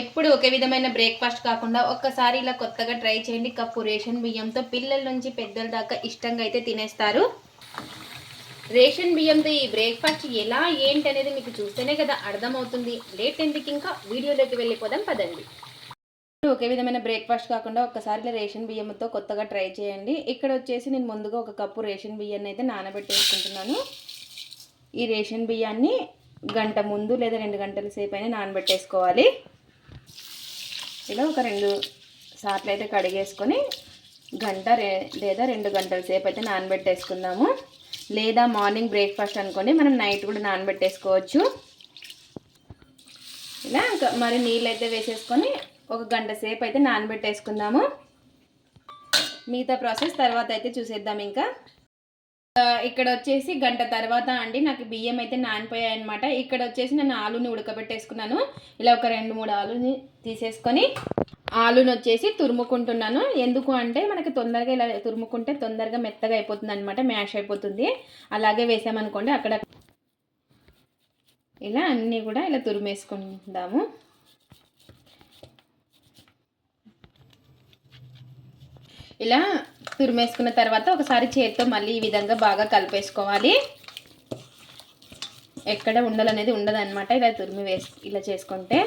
ఎప్పుడు ఒకే విధమైన బ్రేక్ఫాస్ట్ కాకుండా ఒక్కసారి ఇలా కొత్తగా ట్రై చేయండి. కప్పు రేషన్ బియ్యంతో పిల్లల నుంచి పెద్దల దాకా ఇష్టంగా అయితే తినేస్తారు. రేషన్ బియ్యంతో ఈ బ్రేక్ఫాస్ట్ ఎలా ఏంటి అనేది మీకు చూస్తేనే కదా అర్థమవుతుంది. లేట్ ఎందుకు ఇంకా? వీడియోలోకి వెళ్ళిపోదాం పదండి. ఒకే విధమైన బ్రేక్ఫాస్ట్ కాకుండా ఒక్కసారి ఇలా రేషన్ బియ్యంతో కొత్తగా ట్రై చేయండి. ఇక్కడ వచ్చేసి నేను ముందుగా ఒక కప్పు రేషన్ బియ్యాన్ని అయితే నానబెట్టేసుకుంటున్నాను. ఈ రేషన్ బియ్యాన్ని గంట ముందు లేదా రెండు గంటల సేపు అయినా నానబెట్టేసుకోవాలి. ఇలా ఒక రెండు సార్లు అయితే కడిగేసుకొని గంట లేదా రెండు గంటల సేపు అయితే నానబెట్టేసుకుందాము. లేదా మార్నింగ్ బ్రేక్ఫాస్ట్ అనుకోండి మనం నైట్ కూడా నానబెట్టేసుకోవచ్చు. ఇలా మరి నీళ్ళు అయితే వేసేసుకొని ఒక గంట సేపు అయితే నానబెట్టేసుకుందాము. మిగతా ప్రాసెస్ తర్వాత అయితే చూసేద్దాం ఇంకా. ఇక్కడ వచ్చేసి గంట తర్వాత అండి నాకు బియ్యం అయితే నానిపోయాయి అనమాట ఇక్కడ వచ్చేసి నేను ఆలుని ఉడకబెట్టేసుకున్నాను. ఇలా ఒక రెండు మూడు ఆలుని తీసేసుకొని ఆలుని వచ్చేసి తురుముకుంటున్నాను. ఎందుకు అంటే మనకి తొందరగా ఇలా తురుముకుంటే తొందరగా మెత్తగా అయిపోతుంది అనమాట మ్యాష్ అయిపోతుంది. అలాగే వేసామనుకోండి అక్కడ ఇలా అన్నీ కూడా ఇలా తురిమేసుకుందాము. ఇలా తురిమేసుకున్న తర్వాత ఒకసారి చేతితో మళ్ళీ ఈ విధంగా బాగా కలిపేసుకోవాలి. ఎక్కడ ఉండలు అనేది ఉండదన్నమాట. ఇలా తురిమి వేసి ఇలా చేసుకుంటే.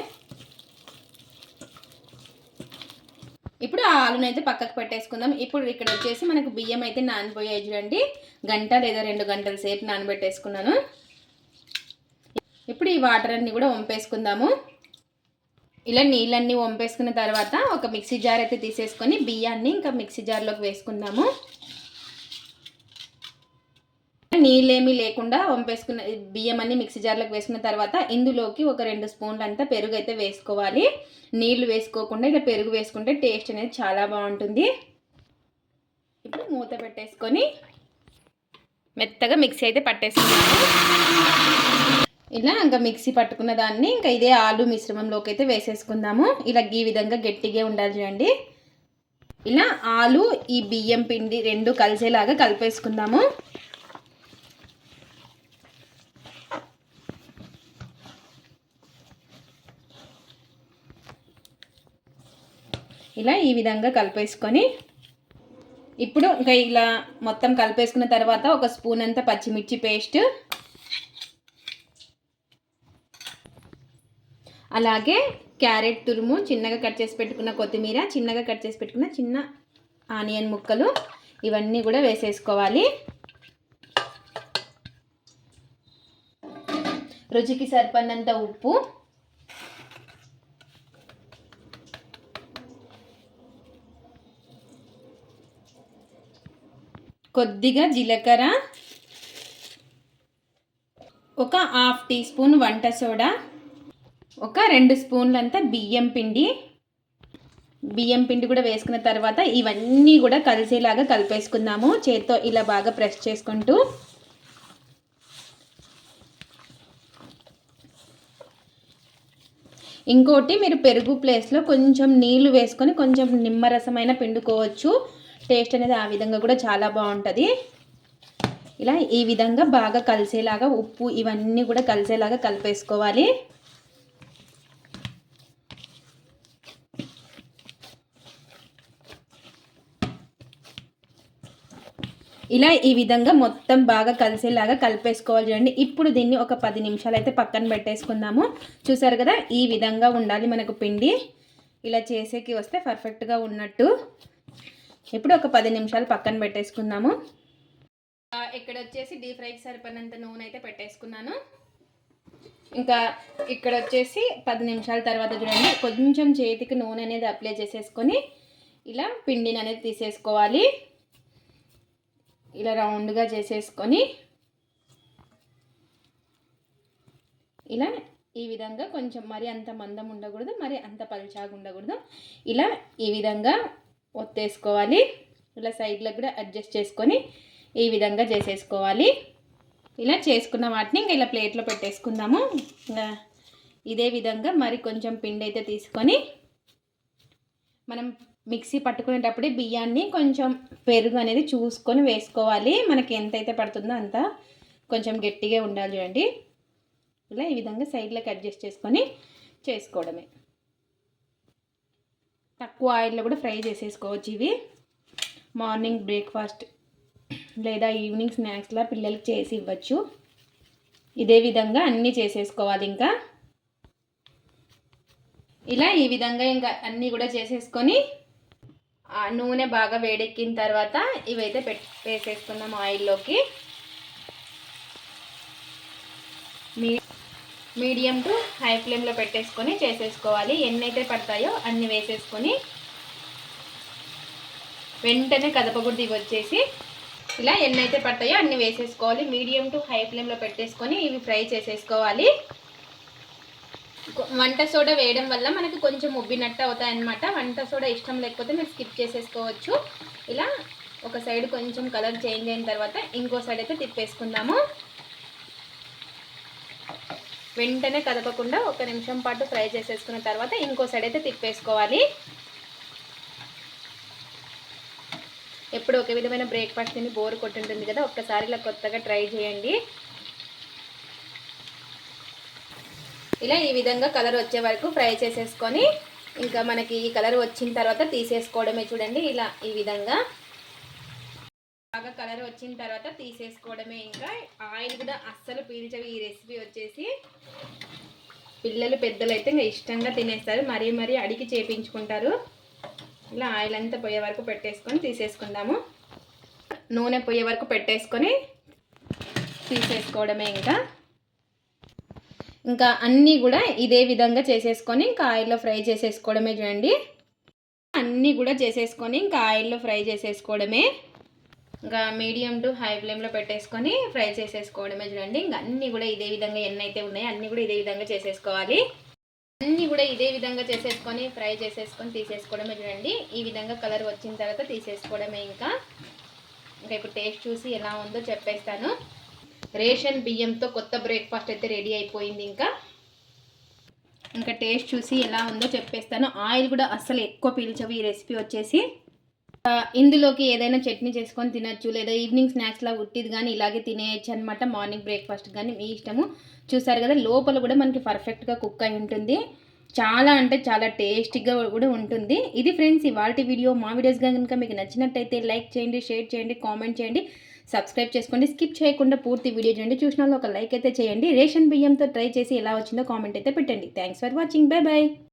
ఇప్పుడు ఆ ఆలుని అయితే పక్కకు పెట్టేసుకుందాం. ఇప్పుడు ఇక్కడ వచ్చేసి మనకు బియ్యం అయితే నానిపోయాయి చూడండి. గంట లేదా రెండు గంటల సేపు నానబెట్టేసుకున్నాను. ఇప్పుడు ఈ వాటర్ అన్ని కూడా వంపేసుకుందాము. ఇలా నీళ్ళన్నీ వంపేసుకున్న తర్వాత ఒక మిక్సీ జార్ అయితే తీసేసుకొని బియ్యాన్ని ఇంకా మిక్సీ జార్లోకి వేసుకుందాము. నీళ్ళేమీ లేకుండా వంపేసుకున్న బియ్యం అన్ని మిక్సీ జార్లోకి వేసుకున్న తర్వాత ఇందులోకి ఒక రెండు స్పూన్లు అంతా పెరుగు అయితే వేసుకోవాలి. నీళ్ళు వేసుకోకుండా ఇలా పెరుగు వేసుకుంటే టేస్ట్ అనేది చాలా బాగుంటుంది. ఇప్పుడు మూత పెట్టేసుకొని మెత్తగా మిక్సీ అయితే పట్టేసుకున్నాము ఇలా ఇంకా మిక్సీ పట్టుకున్న దాన్ని ఇంకా ఇదే ఆలు మిశ్రమంలోకి అయితే వేసేసుకుందాము. ఇలా ఈ విధంగా గట్టిగా ఉండాలి చూడండి. ఇలా ఆలు ఈ బియ్యం పిండి రెండు కలిసేలాగా కలిపేసుకుందాము. ఇలా ఈ విధంగా కలిపేసుకొని ఇప్పుడు ఇంకా ఇలా మొత్తం కలిపేసుకున్న తర్వాత ఒక స్పూన్ అంతా పచ్చిమిర్చి పేస్ట్ అలాగే క్యారెట్ తురుము చిన్నగా కట్ చేసి పెట్టుకున్న కొత్తిమీర చిన్నగా కట్ చేసి పెట్టుకున్న చిన్న ఆనియన్ ముక్కలు ఇవన్నీ కూడా వేసేసుకోవాలి. రుచికి సరిపడినంత ఉప్పు. కొద్దిగా జీలకర్ర. ఒక హాఫ్ టీ స్పూన్ వంట సోడా. ఒక రెండు స్పూన్లంతా బియ్యం పిండి. బియ్యం పిండి కూడా వేసుకున్న తర్వాత ఇవన్నీ కూడా కలిసేలాగా కలిపేసుకుందాము. చేత్తో ఇలా బాగా ప్రెస్ చేసుకుంటూ. ఇంకోటి మీరు పెరుగు ప్లేస్లో కొంచెం నీళ్ళు వేసుకొని కొంచెం నిమ్మరసమైన పిండుకోవచ్చు. టేస్ట్ అనేది ఆ విధంగా కూడా చాలా బాగుంటుంది. ఇలా ఈ విధంగా బాగా కలిసేలాగా ఉప్పు ఇవన్నీ కూడా కలిసేలాగా కలిపేసుకోవాలి. ఇలా ఈ విధంగా మొత్తం బాగా కలిసేలాగా కలిపేసుకోవాలి చూడండి. ఇప్పుడు దీన్ని ఒక పది నిమిషాలు అయితే పక్కన పెట్టేసుకుందాము. చూసారు కదా ఈ విధంగా ఉండాలి మనకు పిండి. ఇలా చేసేకి వస్తే పర్ఫెక్ట్గా ఉన్నట్టు. ఇప్పుడు ఒక పది నిమిషాలు పక్కన పెట్టేసుకుందాము. ఇక్కడ వచ్చేసి డీప్ ఫ్రైకి సరిపడినంత నూనె అయితే పెట్టేసుకున్నాను. ఇంకా ఇక్కడ వచ్చేసి పది నిమిషాల తర్వాత చూడండి కొంచెం చేతికి నూనె అనేది అప్లై చేసేసుకొని ఇలా పిండిని అనేది తీసేసుకోవాలి. ఇలా రౌండ్గా చేసేసుకొని ఇలా ఈ విధంగా కొంచెం మరి అంత మందం ఉండకూడదు మరి అంత పలుచాగా ఉండకూడదు. ఇలా ఈ విధంగా ఒత్తేసుకోవాలి. ఇలా సైడ్లో కూడా అడ్జస్ట్ చేసుకొని ఈ విధంగా చేసేసుకోవాలి. ఇలా చేసుకున్న వాటిని ఇంకా ఇలా ప్లేట్లో పెట్టేసుకుందాము. ఇంకా ఇదే విధంగా మరి కొంచెం పిండి అయితే తీసుకొని మనం మిక్సీ పట్టుకునేటప్పుడే బియ్యాన్ని కొంచెం పెరుగు అనేది చూసుకొని వేసుకోవాలి. మనకి ఎంతైతే పడుతుందో అంత కొంచెం గట్టిగా ఉండాలి చూడండి. ఇలా ఈ విధంగా సైడ్లోకి అడ్జస్ట్ చేసుకొని చేసుకోవడమే. తక్కువ ఆయిల్లో కూడా ఫ్రై చేసేసుకోవచ్చు ఇవి. మార్నింగ్ బ్రేక్ఫాస్ట్ లేదా ఈవినింగ్ స్నాక్స్లా పిల్లలకి చేసి ఇవ్వచ్చు. ఇదే విధంగా అన్నీ చేసేసుకోవాలి ఇంకా. ఇలా ఈ విధంగా ఇంకా అన్నీ కూడా చేసేసుకొని నూనె బాగా వేడెక్కిన తర్వాత ఇవైతే పెట్ వేసేసుకుందాం ఆయిల్లోకి. మీ మీడియం టు హై ఫ్లేమ్లో పెట్టేసుకొని చేసేసుకోవాలి. ఎన్ని అయితే పడతాయో అన్ని వేసేసుకొని వెంటనే కదపకూడదు ఇవి వచ్చేసి. ఇలా ఎన్ని అయితే పడతాయో అన్ని వేసేసుకోవాలి. మీడియం టు హై ఫ్లేమ్లో పెట్టేసుకొని ఇవి ఫ్రై చేసేసుకోవాలి. వంట సోడా వేయడం వల్ల మనకి కొంచెం ఉబ్బినట్టు అవుతాయి వంట సోడా ఇష్టం లేకపోతే మీరు స్కిప్ చేసేసుకోవచ్చు. ఇలా ఒక సైడ్ కొంచెం కలర్ చేంజ్ అయిన తర్వాత ఇంకో సైడ్ అయితే తిప్పేసుకుందాము. వెంటనే కదపకుండా ఒక నిమిషం పాటు ఫ్రై చేసేసుకున్న తర్వాత ఇంకో సైడ్ అయితే తిప్పేసుకోవాలి. ఎప్పుడు ఒకే విధమైన బ్రేక్ఫాస్ట్ తిని బోర్ కొట్టుంటుంది కదా ఒక్కసారి ఇలా కొత్తగా ట్రై చేయండి. ఇలా ఈ విధంగా కలర్ వచ్చే వరకు ఫ్రై చేసేసుకొని ఇంకా మనకి ఈ కలర్ వచ్చిన తర్వాత తీసేసుకోవడమే చూడండి ఇలా ఈ విధంగా. బాగా కలర్ వచ్చిన తర్వాత తీసేసుకోవడమే. ఇంకా ఆయిల్ కూడా అస్సలు పీల్చవి. ఈ రెసిపీ వచ్చేసి పిల్లలు పెద్దలు అయితే ఇంకా ఇష్టంగా తినేస్తారు. మరీ మరీ అడిగి చేపించుకుంటారు. ఇలా ఆయిల్ అంతా పోయే వరకు పెట్టేసుకొని తీసేసుకుందాము. నూనె పోయే వరకు పెట్టేసుకొని తీసేసుకోవడమే ఇంకా. ఇంకా అన్నీ కూడా ఇదే విధంగా చేసేసుకొని ఇంకా ఆయిల్లో ఫ్రై చేసేసుకోవడమే చూడండి. అన్నీ కూడా చేసేసుకొని ఇంకా ఆయిల్లో ఫ్రై చేసేసుకోవడమే. ఇంకా మీడియం టు హై ఫ్లేమ్లో పెట్టేసుకొని ఫ్రై చేసేసుకోవడమే చూడండి. ఇంకా అన్నీ కూడా ఇదే విధంగా ఎన్నైతే ఉన్నాయో అన్నీ కూడా ఇదే విధంగా చేసేసుకోవాలి. అన్నీ కూడా ఇదే విధంగా చేసేసుకొని ఫ్రై చేసేసుకొని తీసేసుకోవడమే చూడండి. ఈ విధంగా కలర్ వచ్చిన తర్వాత తీసేసుకోవడమే ఇంకా. ఇంకా ఇప్పుడు టేస్ట్ చూసి ఎలా ఉందో చెప్పేస్తాను. రేషన్ బియ్యంతో కొత్త బ్రేక్ఫాస్ట్ అయితే రెడీ అయిపోయింది ఇంకా. ఇంకా టేస్ట్ చూసి ఎలా ఉందో చెప్పేస్తాను. ఆయిల్ కూడా అస్సలు ఎక్కువ పీల్చవు. ఈ రెసిపీ వచ్చేసి ఇందులోకి ఏదైనా చట్నీ చేసుకొని తినచ్చు లేదా ఈవినింగ్ స్నాక్స్లా ఉట్టిది కానీ ఇలాగే తినేయచ్చు అనమాట మార్నింగ్ బ్రేక్ఫాస్ట్ కానీ మీ ఇష్టము. చూసారు కదా లోపల కూడా మనకి పర్ఫెక్ట్గా కుక్ అయి ఉంటుంది. చాలా అంటే చాలా టేస్టీగా కూడా ఉంటుంది. ఇది ఫ్రెండ్స్ ఇవాళ వీడియో మా వీడియోస్ కనుక మీకు నచ్చినట్టయితే లైక్ చేయండి షేర్ చేయండి కామెంట్ చేయండి. సబ్స్క్రైబ్ చేసుకోండి. స్కిప్ చేయకుండా పూర్తి వీడియో చూడండి. చూసిన ఒక లైక్ అయితే చేయండి. రేషన్ బియ్యంతో ట్రై చేసి ఎలా వచ్చిందో కామెంట్ అయితే పెట్టండి. Thanks for watching. Bye bye